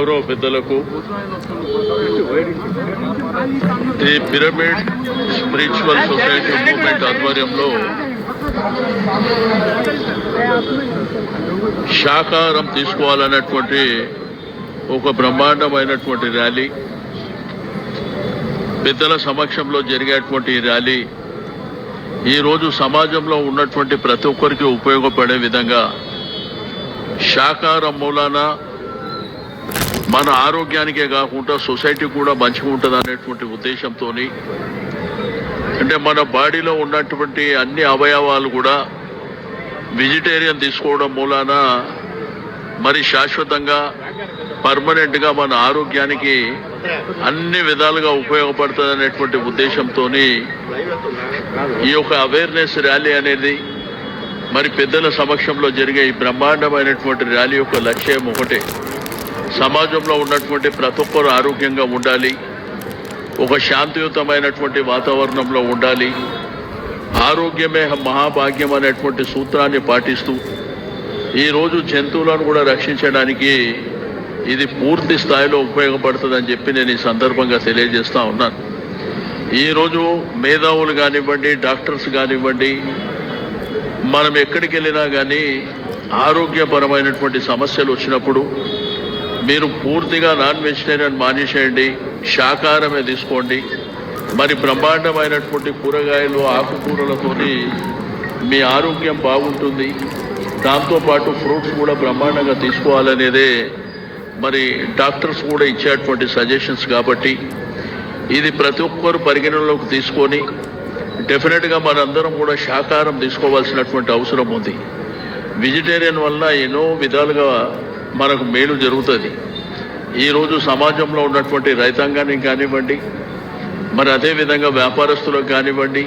గౌరవ పెద్దలకు ఈ పిరమిడ్ స్పిరిచువల్ సొసైటీ మూవ్మెంట్ ఆధ్వర్యంలో శాకాహారం తీసుకోవాలన్నటువంటి ఒక బ్రహ్మాండమైనటువంటి ర్యాలీ పెద్దల సమక్షంలో జరిగేటువంటి ఈ ర్యాలీ ఈరోజు సమాజంలో ఉన్నటువంటి ప్రతి ఒక్కరికి ఉపయోగపడే విధంగా శాకాహారం మూలాన మన ఆరోగ్యానికే కాకుండా సొసైటీ కూడా మంచిగా ఉంటుంది అనేటువంటి ఉద్దేశంతో అంటే మన బాడీలో ఉన్నటువంటి అన్ని అవయవాలు కూడా వెజిటేరియన్ తీసుకోవడం మూలాన మరి శాశ్వతంగా పర్మనెంట్గా మన ఆరోగ్యానికి అన్ని విధాలుగా ఉపయోగపడుతుంది అనేటువంటి ఉద్దేశంతో ఈ యొక్క అవేర్నెస్ ర్యాలీ అనేది మరి పెద్దల సమక్షంలో జరిగే ఈ బ్రహ్మాండమైనటువంటి ర్యాలీ యొక్క లక్ష్యం ఒకటే. సమాజంలో ఉన్నటువంటి ప్రతి ఒక్కరు ఆరోగ్యంగా ఉండాలి. ఒక శాంతియుతమైనటువంటి వాతావరణంలో ఉండాలి. ఆరోగ్యమే మహాభాగ్యం అనేటువంటి సూత్రాన్ని పాటిస్తూ ఈరోజు జంతువులను కూడా రక్షించడానికి ఇది పూర్తి స్థాయిలో ఉపయోగపడుతుందని చెప్పి నేను ఈ సందర్భంగా తెలియజేస్తూ ఉన్నాను. ఈరోజు మేధావులు కానివ్వండి డాక్టర్స్ కానివ్వండి మనం ఎక్కడికి వెళ్ళినా కానీ ఆరోగ్యపరమైనటువంటి సమస్యలు వచ్చినప్పుడు మీరు పూర్తిగా నాన్ వెజిటేరియన్ మానేసేయండి శాకాహారమే తీసుకోండి. మరి బ్రహ్మాండమైనటువంటి కూరగాయలు ఆకుకూరలతోని మీ ఆరోగ్యం బాగుంటుంది. దాంతోపాటు ఫ్రూట్స్ కూడా బ్రహ్మాండంగా తీసుకోవాలనేదే మరి డాక్టర్స్ కూడా ఇచ్చేటువంటి సజెషన్స్ కాబట్టి ఇది ప్రతి ఒక్కరు పరిగణనలోకి తీసుకొని డెఫినెట్గా మనందరం కూడా శాకాహారం తీసుకోవాల్సినటువంటి అవసరం ఉంది. వెజిటేరియన్ వల్ల ఎన్నో విధాలుగా మనకు మేలు జరుగుతుంది. ఈరోజు సమాజంలో ఉన్నటువంటి రైతాంగానికి కానివ్వండి మరి అదేవిధంగా వ్యాపారస్తులకు కానివ్వండి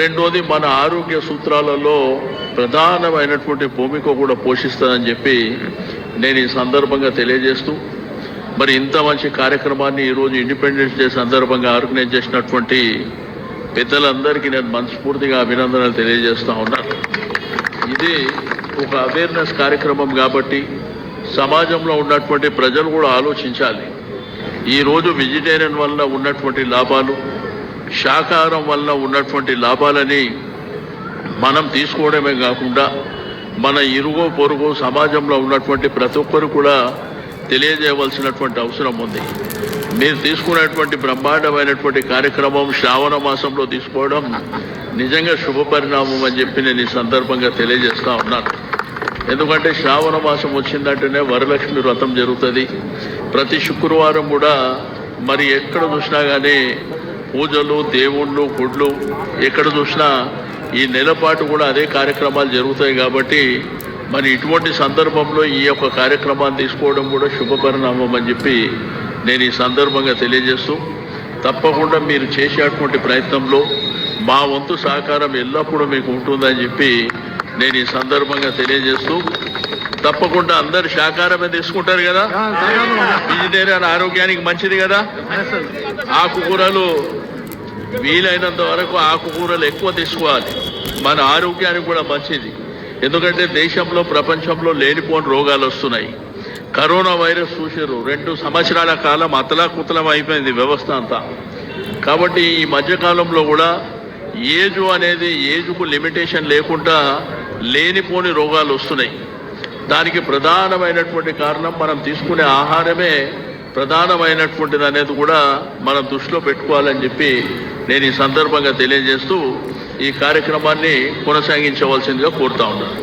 రెండోది మన ఆరోగ్య సూత్రాలలో ప్రధానమైనటువంటి భూమిక కూడా పోషిస్తానని చెప్పి నేను ఈ సందర్భంగా తెలియజేస్తూ మరి ఇంత మంచి కార్యక్రమాన్ని ఈరోజు ఇండిపెండెన్స్ డే సందర్భంగా ఆర్గనైజ్ చేసినటువంటి పెద్దలందరికీ నేను మనస్ఫూర్తిగా అభినందనలు తెలియజేస్తూ ఉన్నాను ఇది ఒక అవేర్నెస్ కార్యక్రమం కాబట్టి సమాజంలో ఉన్నటువంటి ప్రజలు కూడా ఆలోచించాలి. ఈరోజు వెజిటేరియన్ వల్ల ఉన్నటువంటి లాభాలు శాకాహారం వల్ల ఉన్నటువంటి లాభాలని మనం తీసుకోవడమే కాకుండా మన ఇరుగు పొరుగు సమాజంలో ఉన్నటువంటి ప్రతి ఒక్కరు కూడా తెలియజేయవలసినటువంటి అవసరం ఉంది. మీరు తీసుకునేటువంటి బ్రహ్మాండమైనటువంటి కార్యక్రమం శ్రావణ మాసంలో తీసుకోవడం నిజంగా శుభపరిణామం అని చెప్పి నేను ఈ సందర్భంగా తెలియజేస్తా ఉన్నాను. ఎందుకంటే శ్రావణ మాసం వచ్చిందంటేనే వరలక్ష్మి వ్రతం జరుగుతుంది. ప్రతి శుక్రవారం కూడా మరి ఎక్కడ చూసినా కానీ పూజలు దేవుళ్ళు గుడ్లు ఎక్కడ చూసినా ఈ నెలపాటు కూడా అదే కార్యక్రమాలు జరుగుతాయి కాబట్టి మరి ఇటువంటి సందర్భంలో ఈ యొక్క కార్యక్రమాన్ని తీసుకోవడం కూడా శుభ పరిణామం అని చెప్పి నేను ఈ సందర్భంగా తెలియజేస్తూ తప్పకుండా మీరు చేసేటువంటి ప్రయత్నంలో మా వంతు సహకారం ఎల్లప్పుడూ మీకు ఉంటుందని చెప్పి నేను ఈ సందర్భంగా తెలియజేస్తూ తప్పకుండా అందరు శాకాహారమే తీసుకుంటారు కదా? వెజిటేరియన్ ఆరోగ్యానికి మంచిది కదా? ఆకుకూరలు వీలైనంత వరకు ఆకుకూరలు ఎక్కువ తీసుకోవాలి. మన ఆరోగ్యానికి కూడా మంచిది. ఎందుకంటే దేశంలో ప్రపంచంలో లేనిపోని రోగాలు వస్తున్నాయి. కరోనా వైరస్ చూసారు రెండు సంవత్సరాల కాలం అతలాకుతలం అయిపోయింది వ్యవస్థ అంతా. కాబట్టి ఈ మధ్యకాలంలో కూడా ఏజు అనేది ఏజుకు లిమిటేషన్ లేకుండా లేనిపోని రోగాలు వస్తున్నాయి. దానికి ప్రధానమైనటువంటి కారణం మనం తీసుకునే ఆహారమే ప్రధానమైనటువంటిది అనేది కూడా మనం దృష్టిలో పెట్టుకోవాలని చెప్పి నేను ఈ సందర్భంగా తెలియజేస్తూ ఈ కార్యక్రమాన్ని కొనసాగించవలసిందిగా కోరుతా ఉన్నాను.